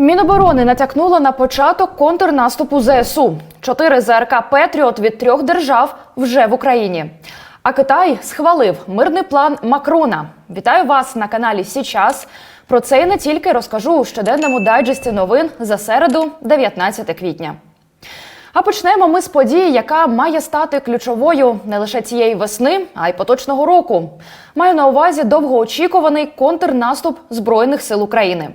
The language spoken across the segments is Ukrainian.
Міноборони натякнуло на початок контрнаступу ЗСУ. Чотири ЗРК Петріот від трьох держав вже в Україні. А Китай схвалив мирний план Макрона. Вітаю вас на каналі Січас. Про це і не тільки розкажу у щоденному дайджесті новин за середу, 19 квітня. А почнемо ми з події, яка має стати ключовою не лише цієї весни, а й поточного року. Маю на увазі довгоочікуваний контрнаступ Збройних сил України.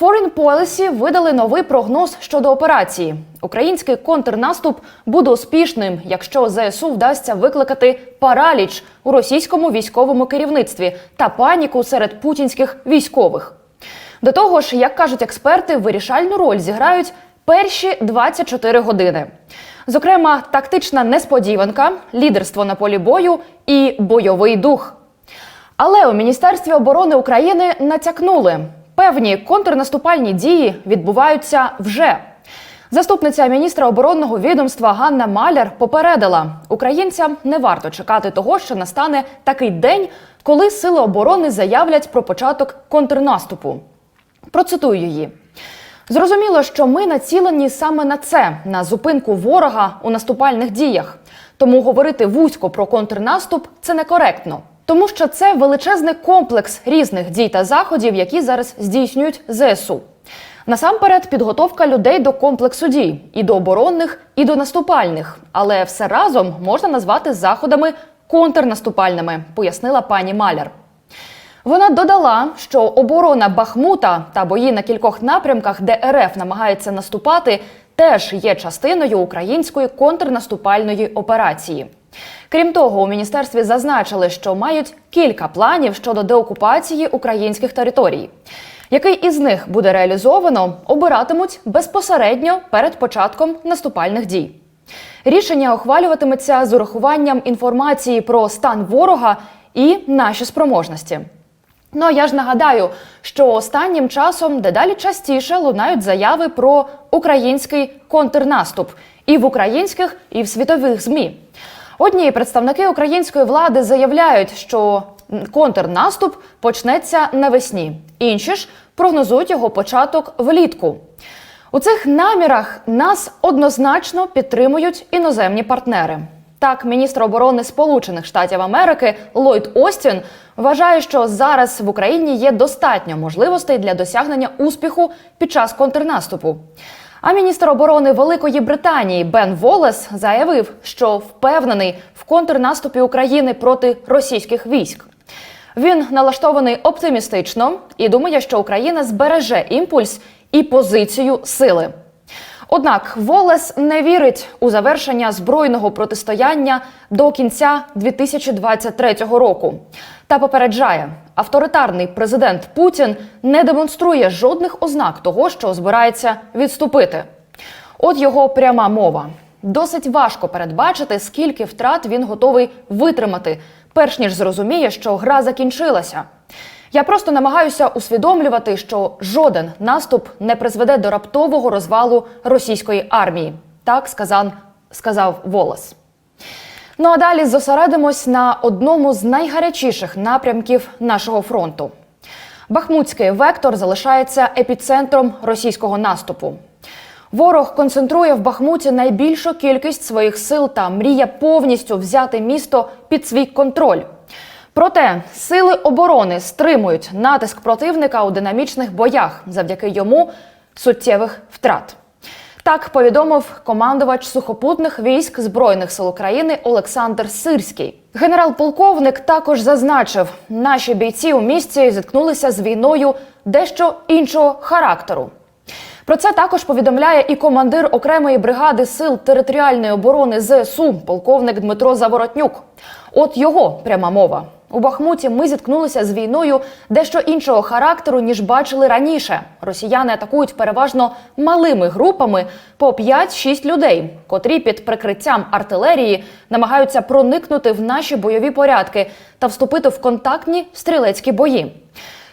Foreign Policy видали новий прогноз щодо операції. Український контрнаступ буде успішним, якщо ЗСУ вдасться викликати параліч у російському військовому керівництві та паніку серед путінських військових. До того ж, як кажуть експерти, вирішальну роль зіграють перші 24 години. Зокрема, тактична несподіванка, лідерство на полі бою і бойовий дух. Але у Міністерстві оборони України натякнули, певні контрнаступальні дії відбуваються вже. Заступниця міністра оборонного відомства Ганна Маляр попередила, українцям не варто чекати того, що настане такий день, коли сили оборони заявлять про початок контрнаступу. Процитую її. Зрозуміло, що ми націлені саме на це, на зупинку ворога у наступальних діях. Тому говорити вузько про контрнаступ це некоректно, тому що це величезний комплекс різних дій та заходів, які зараз здійснюють ЗСУ. Насамперед, підготовка людей до комплексу дій і до оборонних, і до наступальних, але все разом можна назвати заходами контрнаступальними, пояснила пані Маляр. Вона додала, що оборона Бахмута та бої на кількох напрямках, де РФ намагається наступати, теж є частиною української контрнаступальної операції. Крім того, у міністерстві зазначили, що мають кілька планів щодо деокупації українських територій. Який із них буде реалізовано, обиратимуть безпосередньо перед початком наступальних дій. Рішення ухвалюватиметься з урахуванням інформації про стан ворога і наші спроможності. Ну а я ж нагадаю, що останнім часом дедалі частіше лунають заяви про український контрнаступ і в українських, і в світових змі. Одні представники української влади заявляють, що контрнаступ почнеться навесні. Інші ж прогнозують його початок влітку. У цих намірах нас однозначно підтримують іноземні партнери. Так, міністр оборони Сполучених Штатів Америки Ллойд Остін вважає, що зараз в Україні є достатньо можливостей для досягнення успіху під час контрнаступу. А міністр оборони Великої Британії Бен Волес заявив, що впевнений в контрнаступі України проти російських військ. Він налаштований оптимістично і думає, що Україна збереже імпульс і позицію сили. Однак Волес не вірить у завершення збройного протистояння до кінця 2023 року та попереджає, авторитарний президент Путін не демонструє жодних ознак того, що збирається відступити. От його пряма мова. Досить важко передбачити, скільки втрат він готовий витримати, перш ніж зрозуміє, що гра закінчилася. Я просто намагаюся усвідомлювати, що жоден наступ не призведе до раптового розвалу російської армії. Так сказав, сказав Волос. Ну а далі зосередимось на одному з найгарячіших напрямків нашого фронту. Бахмутський вектор залишається епіцентром російського наступу. Ворог концентрує в Бахмуті найбільшу кількість своїх сил та мріє повністю взяти місто під свій контроль. Проте сили оборони стримують натиск противника у динамічних боях завдяки йому суттєвих втрат. Так повідомив командувач сухопутних військ Збройних сил України Олександр Сирський. Генерал-полковник також зазначив, наші бійці у місті зіткнулися з війною дещо іншого характеру. Про це також повідомляє і командир окремої бригади сил територіальної оборони ЗСУ, полковник Дмитро Заворотнюк. От його пряма мова. У Бахмуті ми зіткнулися з війною дещо іншого характеру, ніж бачили раніше. Росіяни атакують переважно малими групами по 5-6 людей, котрі під прикриттям артилерії намагаються проникнути в наші бойові порядки та вступити в контактні стрілецькі бої.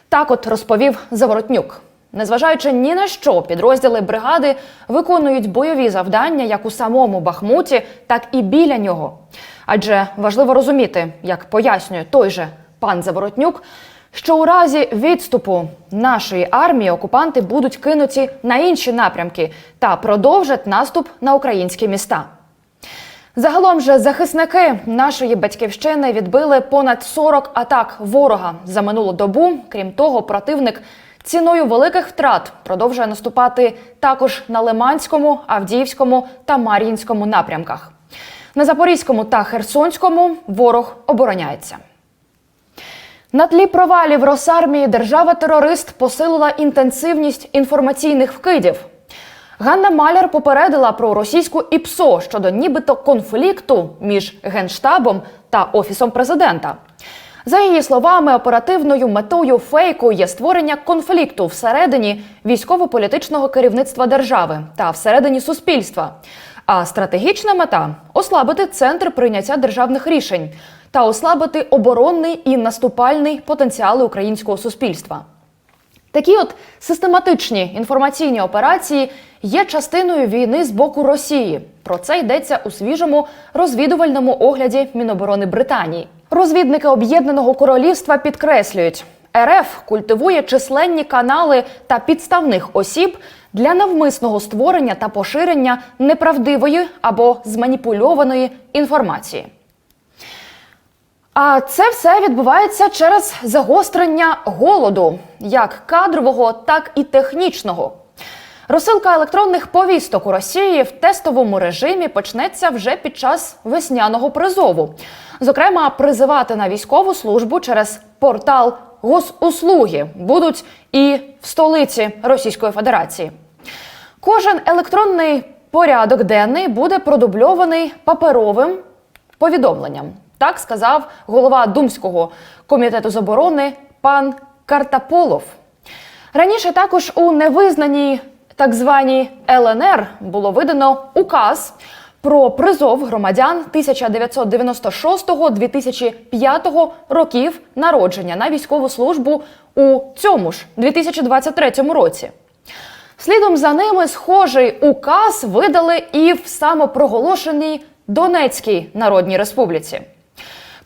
Так, от розповів Заворотнюк. Незважаючи ні на що, підрозділи бригади виконують бойові завдання як у самому Бахмуті, так і біля нього. Адже важливо розуміти, як пояснює той же пан Заворотнюк, що у разі відступу нашої армії окупанти будуть кинуті на інші напрямки та продовжать наступ на українські міста. Загалом же захисники нашої батьківщини відбили понад 40 атак ворога за минулу добу. Крім того, противник ціною великих втрат продовжує наступати також на Лиманському, Авдіївському та Мар'їнському напрямках. На Запорізькому та Херсонському ворог обороняється. На тлі провалів Росармії держава-терорист посилила інтенсивність інформаційних вкидів. Ганна Маляр попередила про російську ІПСО щодо нібито конфлікту між генштабом та офісом президента. За її словами, оперативною метою фейку є створення конфлікту всередині військово-політичного керівництва держави та всередині суспільства. А стратегічна мета ослабити центр прийняття державних рішень та ослабити оборонний і наступальний потенціали українського суспільства. Такі от систематичні інформаційні операції є частиною війни з боку Росії. Про це йдеться у свіжому розвідувальному огляді Міноборони Британії. Розвідники Об'єднаного Королівства підкреслюють, РФ культивує численні канали та підставних осіб для навмисного створення та поширення неправдивої або зманіпульованої інформації. А це все відбувається через загострення голоду, як кадрового, так і технічного. Розсилка електронних повісток у Росії в тестовому режимі почнеться вже під час весняного призову. Зокрема, призивати на військову службу через портал Госуслуги будуть і в столиці Російської Федерації. Кожен електронний порядок денний буде продубльований паперовим повідомленням. Так сказав голова Думського комітету з оборони пан Картаполов. Раніше також у невизнаній так званій ЛНР було видано указ про призов громадян 1996-2005 років народження на військову службу у цьому ж 2023 році. Слідом за ними схожий указ видали і в самопроголошеній Донецькій Народній Республіці.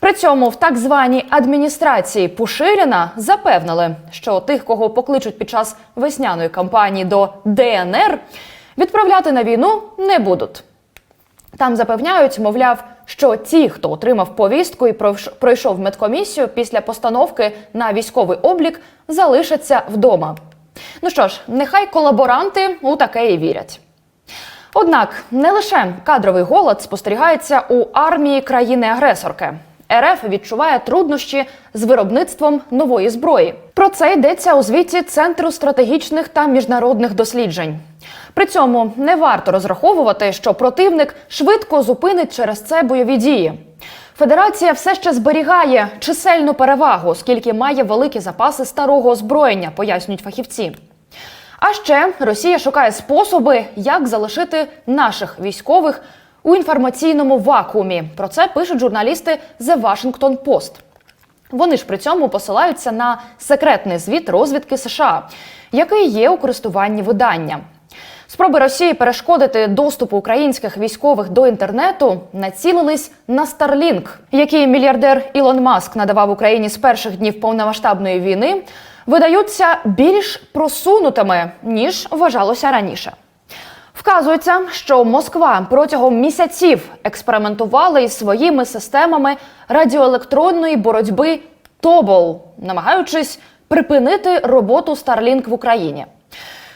При цьому в так званій адміністрації Пуширіна запевнили, що тих, кого покличуть під час весняної кампанії до ДНР, відправляти на війну не будуть. Там запевняють, мовляв, що ті, хто отримав повістку і пройшов медкомісію після постановки на військовий облік, залишаться вдома. Ну що ж, нехай колаборанти у таке і вірять. Однак не лише кадровий голод спостерігається у армії країни-агресорки. РФ відчуває труднощі з виробництвом нової зброї. Про це йдеться у звіті Центру стратегічних та міжнародних досліджень. При цьому не варто розраховувати, що противник швидко зупинить через це бойові дії. Федерація все ще зберігає чисельну перевагу, оскільки має великі запаси старого озброєння, пояснюють фахівці. А ще Росія шукає способи, як залишити наших військових у інформаційному вакуумі. Про це пишуть журналісти The Washington Post. Вони ж при цьому посилаються на секретний звіт розвідки США, який є у користуванні видання. Спроби Росії перешкодити доступу українських військових до інтернету націлились на Starlink, який мільярдер Ілон Маск надавав Україні з перших днів повномасштабної війни, видаються більш просунутими ніж вважалося раніше. Вказується, що Москва протягом місяців експериментувала із своїми системами радіоелектронної боротьби Тобол, намагаючись припинити роботу Starlink в Україні.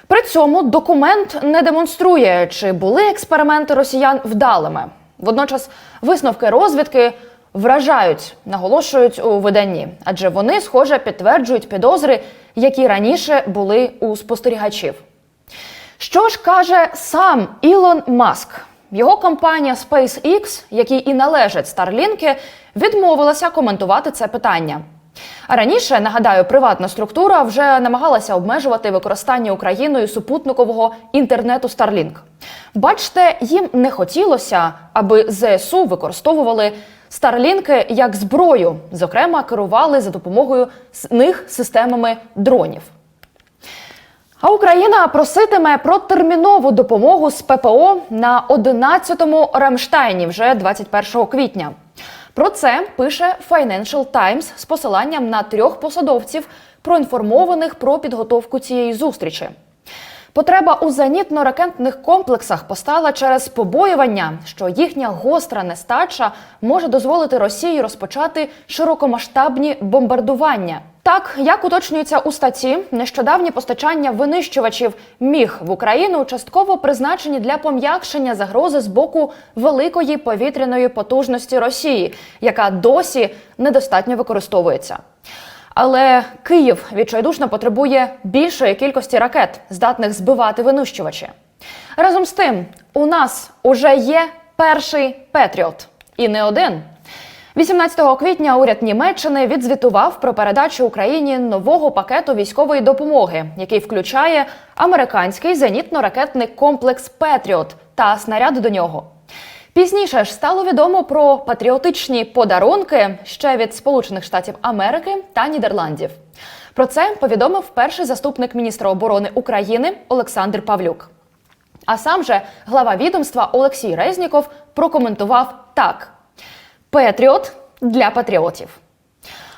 При цьому документ не демонструє, чи були експерименти росіян вдалими. Водночас висновки розвідки вражають, наголошують у виданні, адже вони, схоже, підтверджують підозри, які раніше були у спостерігачів. Що ж каже сам Ілон Маск? Його компанія SpaceX, якій і належать Старлінки, відмовилася коментувати це питання. А раніше, нагадаю, приватна структура вже намагалася обмежувати використання Україною супутникового інтернету Starlink. Бачте, їм не хотілося, аби ЗСУ використовували Старлінки як зброю, зокрема, керували за допомогою них системами дронів. А Україна проситиме про термінову допомогу з ППО на 11-му Рамштайні вже 21 квітня. Про це пише Financial Times з посиланням на трьох посадовців, проінформованих про підготовку цієї зустрічі. Потреба у зенітно-ракетних комплексах постала через побоювання, що їхня гостра нестача може дозволити Росії розпочати широкомасштабні бомбардування. Так, як уточнюється у статті, нещодавні постачання винищувачів міг в Україну частково призначені для пом'якшення загрози з боку великої повітряної потужності Росії, яка досі недостатньо використовується. Але Київ відчайдушно потребує більшої кількості ракет, здатних збивати винищувачі. Разом з тим, у нас уже є перший Петріот, і не один. 18 квітня уряд Німеччини відзвітував про передачу Україні нового пакету військової допомоги, який включає американський зенітно-ракетний комплекс Петріот та снаряди до нього. Пізніше ж стало відомо про патріотичні подарунки ще від Сполучених Штатів Америки та Нідерландів. Про це повідомив перший заступник міністра оборони України Олександр Павлюк. А сам же глава відомства Олексій Резніков прокоментував так: Петріот для патріотів.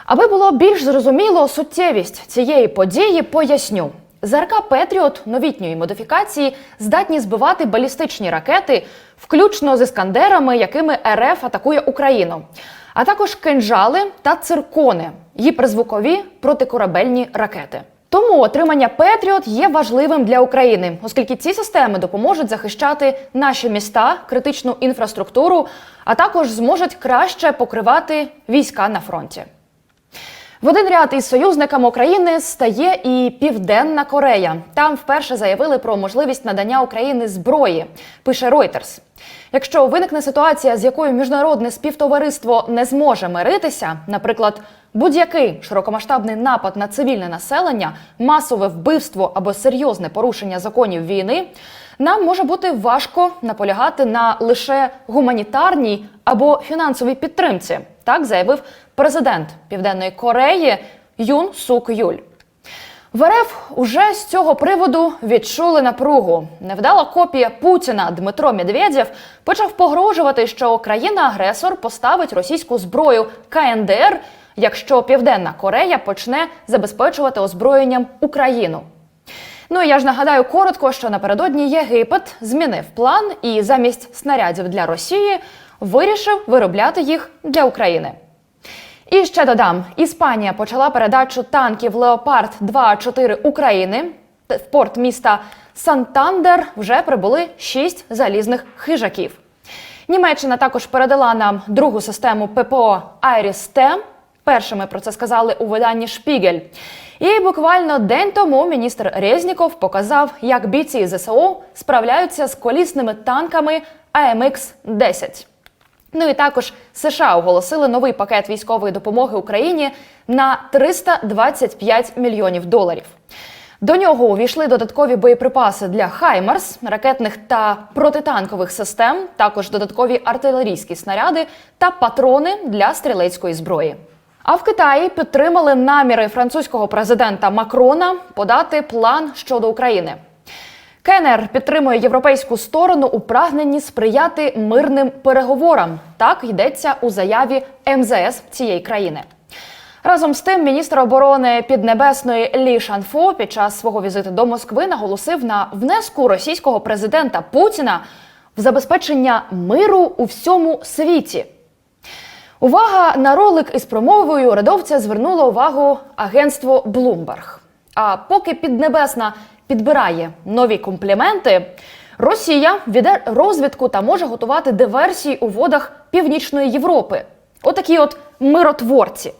Аби було більш зрозуміло суттєвість цієї події, поясню. ЗРК Петріот новітньої модифікації здатні збивати балістичні ракети, включно з іскандерами, якими РФ атакує Україну, а також кинжали та циркони, гіперзвукові протикорабельні ракети. Тому отримання Петріот є важливим для України, оскільки ці системи допоможуть захищати наші міста, критичну інфраструктуру, а також зможуть краще покривати війська на фронті. В один ряд із союзниками України стає і Південна Корея. Там вперше заявили про можливість надання Україні зброї. Пише Reuters. Якщо виникне ситуація, з якою міжнародне співтовариство не зможе миритися, наприклад, будь-який широкомасштабний напад на цивільне населення, масове вбивство або серйозне порушення законів війни, нам може бути важко наполягати на лише гуманітарній або фінансовій підтримці. Так заявив президент Південної Кореї Юн Сук Юль. В РФ уже з цього приводу відчули напругу. Невдала копія Путіна Дмитро Медведєв почав погрожувати, що країна-агресор поставить російську зброю КНДР, якщо Південна Корея почне забезпечувати озброєнням Україну. Ну і я ж нагадаю коротко, що напередодні Єгипет змінив план і замість снарядів для Росії вирішив виробляти їх для України. І ще додам: Іспанія почала передачу танків Леопард 2-4 України. В порт міста Сантандер вже прибули шість залізних хижаків. Німеччина також передала нам другу систему ППО Айріс-Т. Першими про це сказали у виданні Шпігель. І буквально день тому міністр Резніков показав, як бійці ЗСУ справляються з колісними танками АМХ-10. Ну і також США оголосили новий пакет військової допомоги Україні на 325 мільйонів доларів. До нього увійшли додаткові боєприпаси для Хаймарс, ракетних та протитанкових систем, також додаткові артилерійські снаряди та патрони для стрілецької зброї. А в Китаї підтримали наміри французького президента Макрона подати план щодо України. КНР підтримує європейську сторону у прагненні сприяти мирним переговорам. Так йдеться у заяві МЗС цієї країни. Разом з тим, міністр оборони Піднебесної Лі Шанфо під час свого візиту до Москви наголосив на внеску російського президента Путіна в забезпечення миру у всьому світі. Увага на ролик із промовою урядовця звернуло увагу агентство Bloomberg. А поки Піднебесна підбирає нові компліменти, Росія веде розвідку та може готувати диверсії у водах Північної Європи. Отакі от миротворці.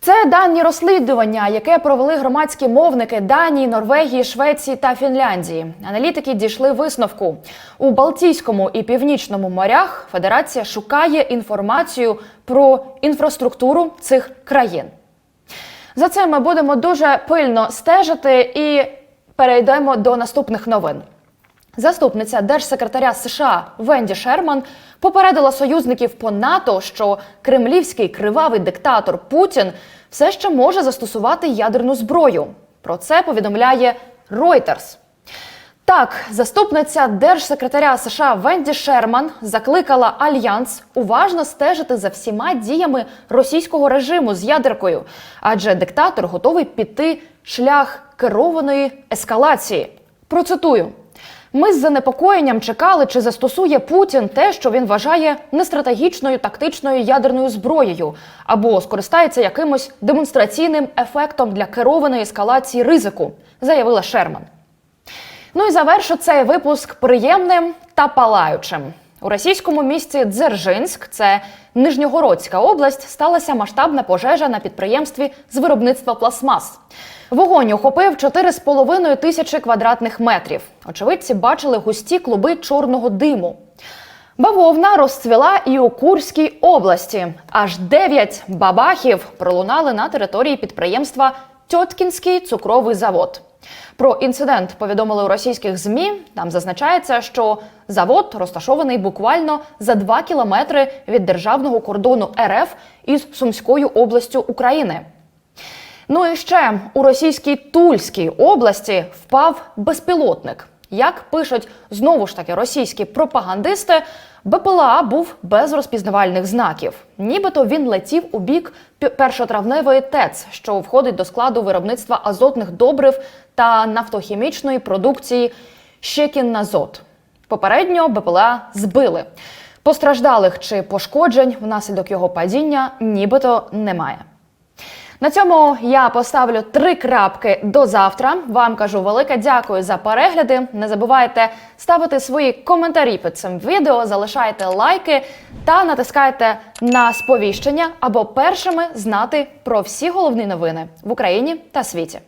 Це дані розслідування, яке провели громадські мовники Данії, Норвегії, Швеції та Фінляндії. Аналітики дійшли висновку у Балтійському і Північному морях. Федерація шукає інформацію про інфраструктуру цих країн. За це ми будемо дуже пильно стежити і перейдемо до наступних новин. Заступниця держсекретаря США Венді Шерман попередила союзників по НАТО, що кремлівський кривавий диктатор Путін все ще може застосувати ядерну зброю. Про це повідомляє Reuters. Так, заступниця держсекретаря США Венді Шерман закликала альянс уважно стежити за всіма діями російського режиму з ядеркою, адже диктатор готовий піти шлях керованої ескалації. Процитую. Ми з занепокоєнням чекали, чи застосує Путін те, що він вважає нестратегічною тактичною ядерною зброєю, або скористається якимось демонстраційним ефектом для керованої ескалації ризику, заявила Шерман. Ну і завершу цей випуск приємним та палаючим. У російському місті Дзержинськ, це Нижньогородська область, сталася масштабна пожежа на підприємстві з виробництва пластмас. Вогонь охопив 4,5 тисячі квадратних метрів. Очевидці бачили густі клуби чорного диму. Бавовна розцвіла і у Курській області. Аж дев'ять бабахів пролунали на території підприємства Тьоткінський цукровий завод. Про інцидент повідомили у російських змі. Там зазначається, що завод розташований буквально за два кілометри від державного кордону РФ із Сумською областю України. Ну і ще у російській Тульській області впав безпілотник. Як пишуть знову ж таки російські пропагандисти, БПЛА був без розпізнавальних знаків. Нібито він летів у бік першотравневої ТЕЦ, що входить до складу виробництва азотних добрив та нафтохімічної продукції Щекінназот. Попередньо БПЛА збили. Постраждалих чи пошкоджень внаслідок його падіння нібито немає. На цьому я поставлю три крапки до завтра. Вам кажу велике дякую за перегляди. Не забувайте ставити свої коментарі під цим відео, залишайте лайки та натискайте на сповіщення або першими знати про всі головні новини в Україні та світі.